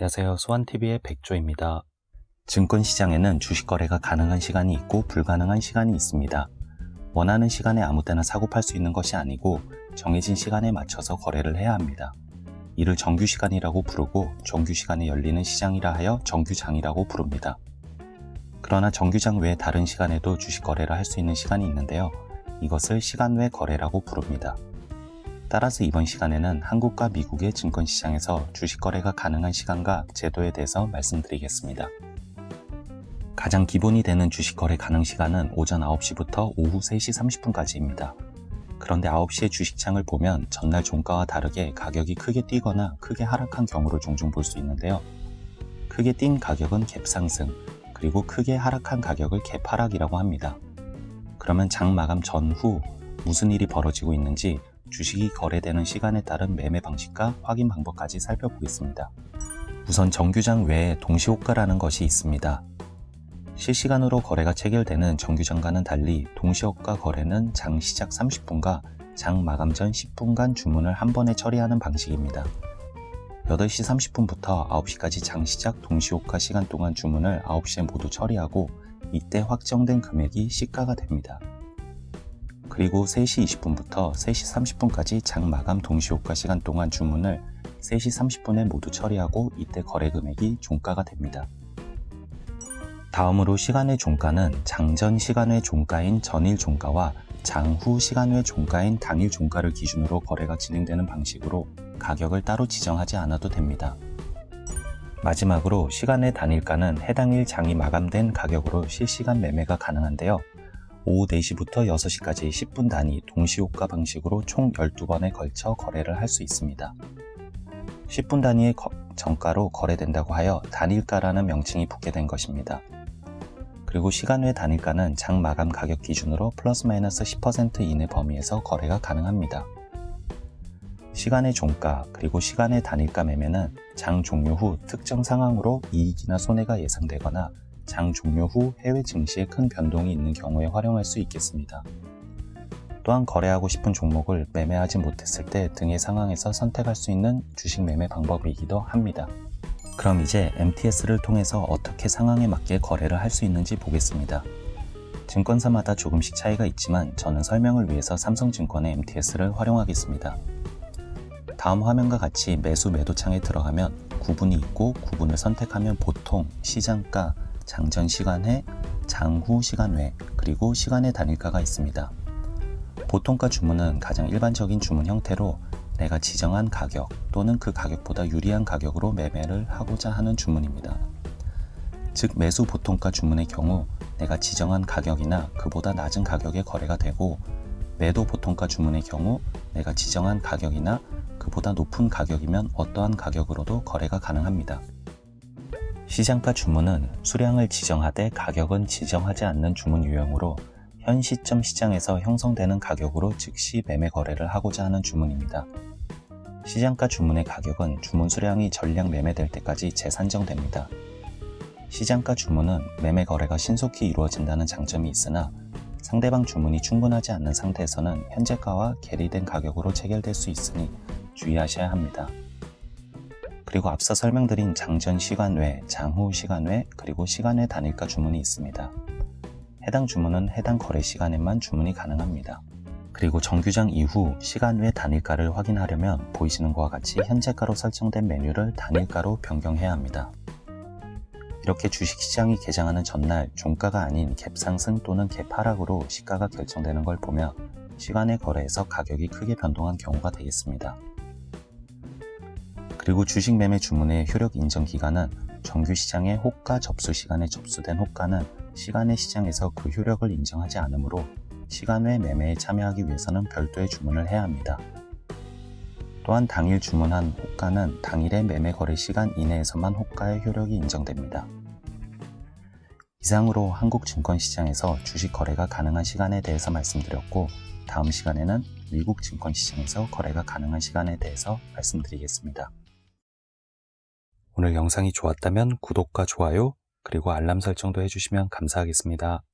안녕하세요. 소환TV의 백조입니다. 증권시장에는 주식 거래가 가능한 시간이 있고 불가능한 시간이 있습니다. 원하는 시간에 아무 때나 사고 팔 수 있는 것이 아니고 정해진 시간에 맞춰서 거래를 해야 합니다. 이를 정규 시간이라고 부르고 정규 시간에 열리는 시장이라 하여 정규장이라고 부릅니다. 그러나 정규장 외에 다른 시간에도 주식 거래를 할 수 있는 시간이 있는데요. 이것을 시간 외 거래라고 부릅니다. 따라서 이번 시간에는 한국과 미국의 증권시장에서 주식 거래가 가능한 시간과 제도에 대해서 말씀드리겠습니다. 가장 기본이 되는 주식 거래 가능 시간은 오전 9시부터 오후 3시 30분까지입니다. 그런데 9시에 주식창을 보면 전날 종가와 다르게 가격이 크게 뛰거나 크게 하락한 경우를 종종 볼 수 있는데요. 크게 뛴 가격은 갭 상승, 그리고 크게 하락한 가격을 갭 하락이라고 합니다. 그러면 장 마감 전후 무슨 일이 벌어지고 있는지 주식이 거래되는 시간에 따른 매매 방식과 확인 방법까지 살펴보겠습니다. 우선 정규장 외에 동시호가라는 것이 있습니다. 실시간으로 거래가 체결되는 정규장과는 달리 동시호가 거래는 장 시작 30분과 장 마감 전 10분간 주문을 한 번에 처리하는 방식입니다. 8시 30분부터 9시까지 장 시작 동시호가 시간 동안 주문을 9시에 모두 처리하고 이때 확정된 금액이 시가가 됩니다. 그리고 3시 20분부터 3시 30분까지 장 마감 동시 호가 시간 동안 주문을 3시 30분에 모두 처리하고 이때 거래 금액이 종가가 됩니다. 다음으로 시간의 종가는 장전 시간의 종가인 전일 종가와 장후 시간의 종가인 당일 종가를 기준으로 거래가 진행되는 방식으로 가격을 따로 지정하지 않아도 됩니다. 마지막으로 시간의 단일가는 해당일 장이 마감된 가격으로 실시간 매매가 가능한데요. 오후 4시부터 6시까지 10분 단위 동시호가 방식으로 총 12번에 걸쳐 거래를 할 수 있습니다. 10분 단위의 거- 정가로 거래된다고 하여 단일가라는 명칭이 붙게 된 것입니다. 그리고 시간 외 단일가는 장 마감 가격 기준으로 플러스 마이너스 10% 이내 범위에서 거래가 가능합니다. 시간의 종가 그리고 시간의 단일가 매매는 장 종료 후 특정 상황으로 이익이나 손해가 예상되거나 장 종료 후 해외 증시에 큰 변동이 있는 경우에 활용할 수 있겠습니다. 또한 거래하고 싶은 종목을 매매하지 못했을 때 등의 상황에서 선택할 수 있는 주식 매매 방법이기도 합니다. 그럼 이제 MTS를 통해서 어떻게 상황에 맞게 거래를 할 수 있는지 보겠습니다. 증권사마다 조금씩 차이가 있지만 저는 설명을 위해서 삼성증권의 MTS를 활용하겠습니다. 다음 화면과 같이 매수 매도 창에 들어가면 구분이 있고 구분을 선택하면 보통, 시장가, 장전 시간회, 장후 시간회, 그리고 시간의 단일가가 있습니다. 보통가 주문은 가장 일반적인 주문 형태로 내가 지정한 가격 또는 그 가격보다 유리한 가격으로 매매를 하고자 하는 주문입니다. 즉 매수 보통가 주문의 경우 내가 지정한 가격이나 그보다 낮은 가격에 거래가 되고 매도 보통가 주문의 경우 내가 지정한 가격이나 그보다 높은 가격이면 어떠한 가격으로도 거래가 가능합니다. 시장가 주문은 수량을 지정하되 가격은 지정하지 않는 주문 유형으로 현 시점 시장에서 형성되는 가격으로 즉시 매매 거래를 하고자 하는 주문입니다. 시장가 주문의 가격은 주문 수량이 전량 매매될 때까지 재산정됩니다. 시장가 주문은 매매 거래가 신속히 이루어진다는 장점이 있으나 상대방 주문이 충분하지 않는 상태에서는 현재가와 계리된 가격으로 체결될 수 있으니 주의하셔야 합니다. 그리고 앞서 설명드린 장전 시간 외, 장후 시간 외, 그리고 시간 외 단일가 주문이 있습니다. 해당 주문은 해당 거래 시간에만 주문이 가능합니다. 그리고 정규장 이후 시간 외 단일가를 확인하려면 보이시는 것과 같이 현재가로 설정된 메뉴를 단일가로 변경해야 합니다. 이렇게 주식시장이 개장하는 전날 종가가 아닌 갭 상승 또는 갭 하락으로 시가가 결정되는 걸 보며 시간의 거래에서 가격이 크게 변동한 경우가 되겠습니다. 그리고 주식 매매 주문의 효력 인정 기간은 정규 시장의 호가 접수 시간에 접수된 호가는 시간의 시장에서 그 효력을 인정하지 않으므로 시간 외 매매에 참여하기 위해서는 별도의 주문을 해야 합니다. 또한 당일 주문한 호가는 당일의 매매 거래 시간 이내에서만 호가의 효력이 인정됩니다. 이상으로 한국 증권시장에서 주식 거래가 가능한 시간에 대해서 말씀드렸고 다음 시간에는 미국 증권시장에서 거래가 가능한 시간에 대해서 말씀드리겠습니다. 오늘 영상이 좋았다면 구독과 좋아요 그리고 알람 설정도 해주시면 감사하겠습니다.